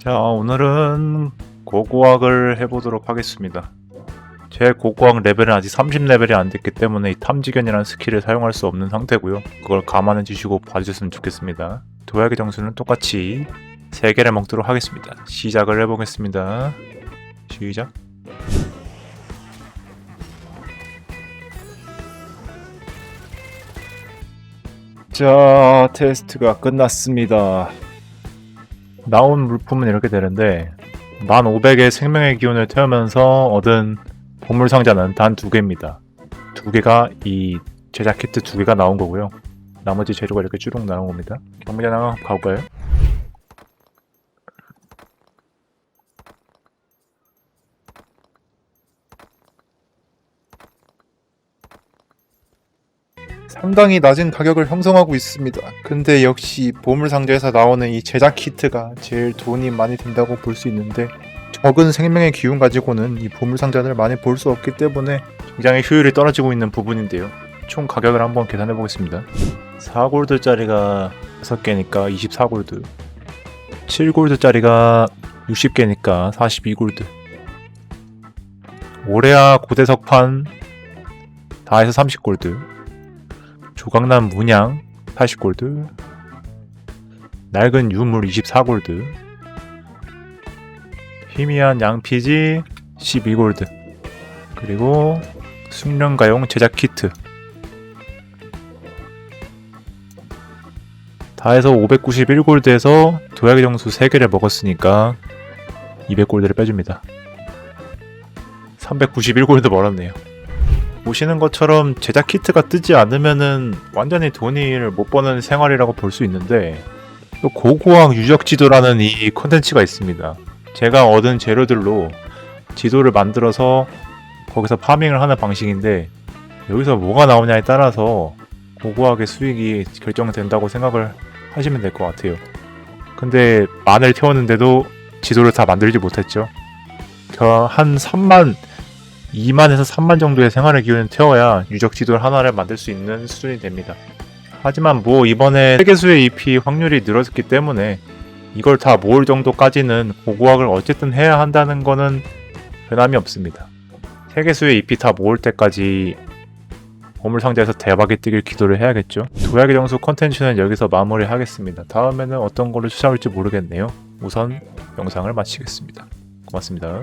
자, 오늘은 고고학을 해보도록 하겠습니다. 제 고고학 레벨은 아직 30레벨이 안 됐기 때문에 이 탐지견이라는 스킬을 사용할 수 없는 상태고요. 그걸 감안해 주시고 봐주셨으면 좋겠습니다. 도약의 정수는 똑같이 3개를 먹도록 하겠습니다. 시작을 해보겠습니다. 시작. 자, 테스트가 끝났습니다. 나온 물품은 이렇게 되는데 1500의 생명의 기운을 태우면서 얻은 보물 상자는 단 두 개입니다. 두 개가 이 제작 키트 두 개가 나온 거고요. 나머지 재료가 이렇게 쭈룩 나온 겁니다. 경매장 한번 가볼까요? 상당히 낮은 가격을 형성하고 있습니다. 근데 역시 보물 상자에서 나오는 이 제작 키트가 제일 돈이 많이 든다고 볼 수 있는데 적은 생명의 기운 가지고는 이 보물 상자를 많이 볼 수 없기 때문에 굉장히 효율이 떨어지고 있는 부분인데요. 총 가격을 한번 계산해 보겠습니다. 4골드짜리가 6개니까 24골드. 7골드짜리가 60개니까 42골드. 오레아 고대석판 다 해서 30골드. 조각난 문양 80골드. 낡은 유물 24골드. 희미한 양피지 12골드. 그리고 숙련가용 제작 키트. 다 해서 591골드에서 도약의 정수 3개를 먹었으니까 200골드를 빼줍니다. 391골드 멀었네요 보시는 것처럼 제작 키트가 뜨지 않으면은 완전히 돈을 못 버는 생활이라고 볼 수 있는데 또 고고학 유적 지도라는 이 컨텐츠가 있습니다. 제가 얻은 재료들로 지도를 만들어서 거기서 파밍을 하는 방식인데 여기서 뭐가 나오냐에 따라서 고고학의 수익이 결정된다고 생각을 하시면 될 것 같아요. 근데 만을 태웠는데도 지도를 다 만들지 못했죠. 저한 3만 2만에서 3만 정도의 생활의 기운을 태워야 유적 지도 하나를 만들 수 있는 수준이 됩니다. 하지만 뭐 이번에 세계수의 EP 확률이 늘었기 때문에 이걸 다 모을 정도까지는 고고학을 어쨌든 해야 한다는 거는 변함이 없습니다. 세계수의 EP 다 모을 때까지 보물상자에서 대박이 뜨길 기도를 해야겠죠. 도약의 정수 컨텐츠는 여기서 마무리하겠습니다. 다음에는 어떤 걸로 찾아올지 모르겠네요. 우선 영상을 마치겠습니다. 고맙습니다.